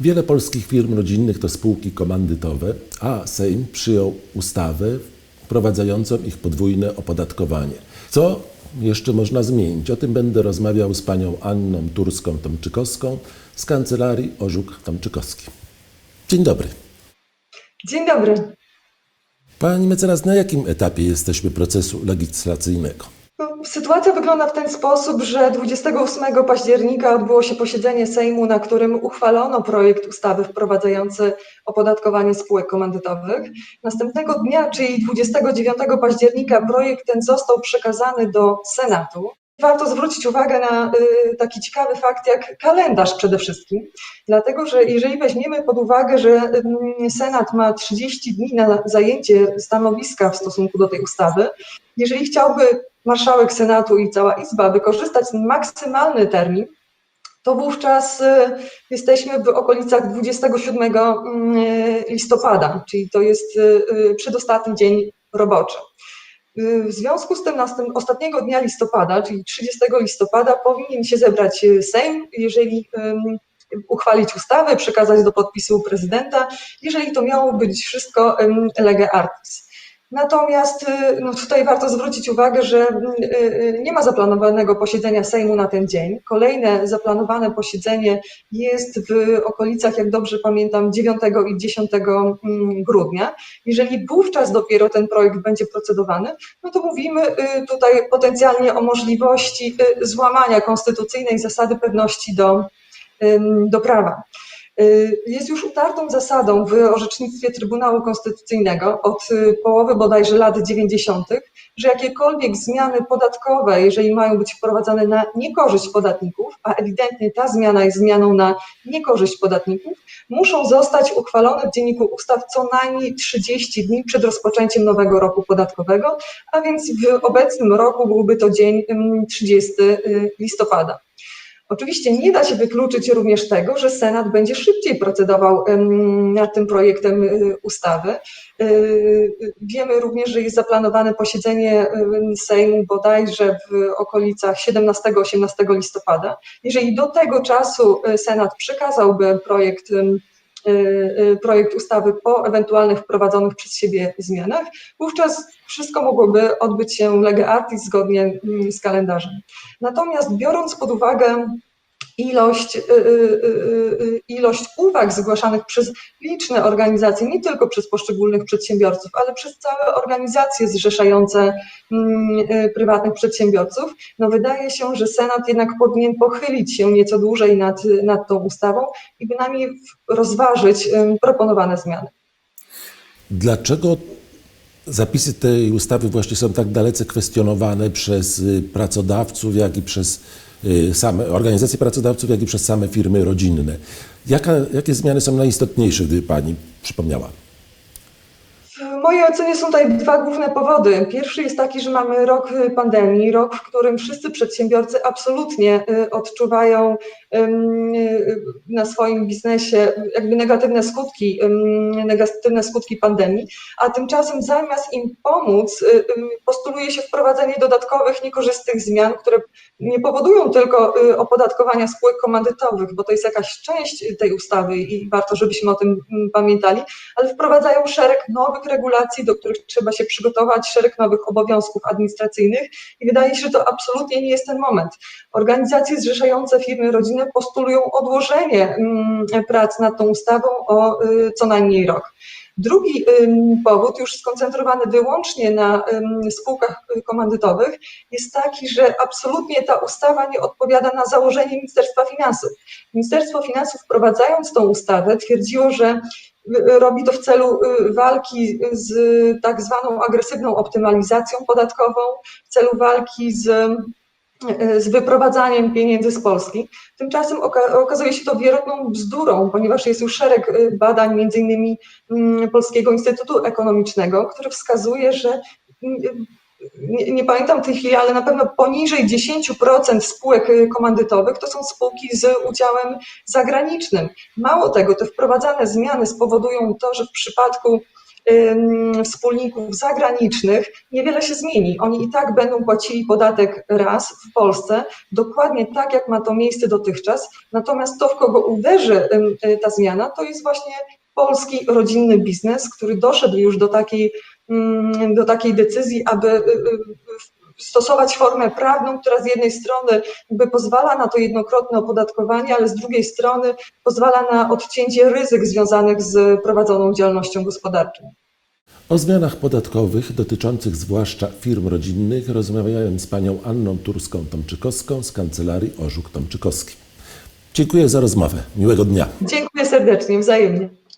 Wiele polskich firm rodzinnych to spółki komandytowe, a Sejm przyjął ustawę wprowadzającą ich podwójne opodatkowanie. Co jeszcze można zmienić? O tym będę rozmawiał z panią Anną Turską-Tomczykowską z kancelarii Orzuk-Tomczykowski. Dzień dobry. Dzień dobry. Pani mecenas, na jakim etapie jesteśmy procesu legislacyjnego? Sytuacja wygląda w ten sposób, że 28 października odbyło się posiedzenie Sejmu, na którym uchwalono projekt ustawy wprowadzający opodatkowanie spółek komandytowych. Następnego dnia, czyli 29 października, projekt ten został przekazany do Senatu. Warto zwrócić uwagę na y, taki ciekawy fakt jak kalendarz przede wszystkim, dlatego że jeżeli weźmiemy pod uwagę, że ym, Senat ma 30 dni na zajęcie stanowiska w stosunku do tej ustawy, jeżeli chciałby marszałek Senatu i cała Izba wykorzystać maksymalny termin, to wówczas y, jesteśmy w okolicach 27 mm, listopada, czyli to jest y, y, przedostatni dzień roboczy. W związku z tym ostatniego dnia listopada, czyli 30 listopada, powinien się zebrać Sejm, jeżeli uchwalić ustawę, przekazać do podpisu prezydenta, jeżeli to miało być wszystko lege artis. Natomiast y, no tutaj warto zwrócić uwagę, że y, y, nie ma zaplanowanego posiedzenia Sejmu na ten dzień. Kolejne zaplanowane posiedzenie jest w okolicach, jak dobrze pamiętam, 9 i 10 mm, grudnia. Jeżeli wówczas dopiero ten projekt będzie procedowany, no to mówimy tutaj potencjalnie o możliwości złamania konstytucyjnej zasady pewności do, do prawa. Y, Jest już utartą zasadą w orzecznictwie Trybunału Konstytucyjnego od y, połowy bodajże lat 90., że jakiekolwiek zmiany podatkowe, jeżeli mają być wprowadzane na niekorzyść podatników, a ewidentnie ta zmiana jest zmianą na niekorzyść podatników, muszą zostać uchwalone w Dzienniku Ustaw co najmniej 30 dni przed rozpoczęciem nowego roku podatkowego, a więc w obecnym roku byłby to dzień ym, 30 y, listopada. Oczywiście nie da się wykluczyć również tego, że Senat będzie szybciej procedował nad tym projektem y, ustawy. Y, Wiemy również, że jest zaplanowane posiedzenie Sejmu bodajże w okolicach 17-18 listopada. Jeżeli do tego czasu y, Senat przekazałby projekt projekt ustawy po ewentualnych wprowadzonych przez siebie zmianach, wówczas wszystko mogłoby odbyć się lege artis zgodnie mm, z kalendarzem. Natomiast biorąc pod uwagę ilość, y, y, y, ilość uwag zgłaszanych przez liczne organizacje, nie tylko przez poszczególnych przedsiębiorców, ale przez całe organizacje zrzeszające mm, prywatnych przedsiębiorców, no wydaje się, że Senat jednak powinien pochylić się nieco dłużej nad, nad tą ustawą i bynajmniej rozważyć proponowane zmiany. Dlaczego zapisy tej ustawy właśnie są tak dalece kwestionowane przez pracodawców, jak i przez same organizacje pracodawców, jak i przez same firmy rodzinne? Jaka, jakie zmiany są najistotniejsze, gdyby Pani przypomniała? Mojej ocenie są tutaj dwa główne powody. Pierwszy jest taki, że mamy rok y, pandemii, rok, w którym wszyscy przedsiębiorcy absolutnie y, odczuwają y, na swoim biznesie jakby negatywne skutki, negatywne skutki pandemii, a tymczasem zamiast im pomóc, postuluje się wprowadzenie dodatkowych, niekorzystnych zmian, które nie powodują tylko opodatkowania spółek komandytowych, bo to jest jakaś część tej ustawy i warto, żebyśmy o tym mm, pamiętali, ale wprowadzają szereg nowych regulacji, do których trzeba się przygotować, szereg nowych obowiązków administracyjnych i wydaje się, że to absolutnie nie jest ten moment. Organizacje zrzeszające firmy rodzinne postulują odłożenie mm, prac nad tą ustawą o y, co najmniej rok. Drugi powód, już skoncentrowany wyłącznie na spółkach y, komandytowych, jest taki, że absolutnie ta ustawa nie odpowiada na założenie Ministerstwa Finansów. Ministerstwo Finansów wprowadzając tą ustawę twierdziło, że robi to w celu y, walki z tak zwaną agresywną optymalizacją podatkową, w celu walki z y, z wyprowadzaniem pieniędzy z Polski. Tymczasem oka- okazuje się to wierutną bzdurą, ponieważ jest już szereg y, badań, między innymi mm, Polskiego Instytutu Ekonomicznego, który wskazuje, że nie, nie pamiętam tej chwili, ale na pewno poniżej 10% spółek y, komandytowych to są spółki z udziałem zagranicznym. Mało tego, te wprowadzane zmiany spowodują to, że w przypadku wspólników zagranicznych niewiele się zmieni. Oni i tak będą płacili podatek raz w Polsce, dokładnie tak, jak ma to miejsce dotychczas. Natomiast to, w kogo uderzy y, ta zmiana, to jest właśnie polski rodzinny biznes, który doszedł już do takiej, ym, do takiej decyzji, aby y, y, stosować formę prawną, która z jednej strony jakby pozwala na to jednokrotne opodatkowanie, ale z drugiej strony pozwala na odcięcie ryzyk związanych z prowadzoną działalnością gospodarczą. O zmianach podatkowych dotyczących zwłaszcza firm rodzinnych rozmawiałem z panią Anną Turską-Tomczykowską z kancelarii Orzuk Tomczykowski. Dziękuję za rozmowę. Miłego dnia. Dziękuję serdecznie, wzajemnie.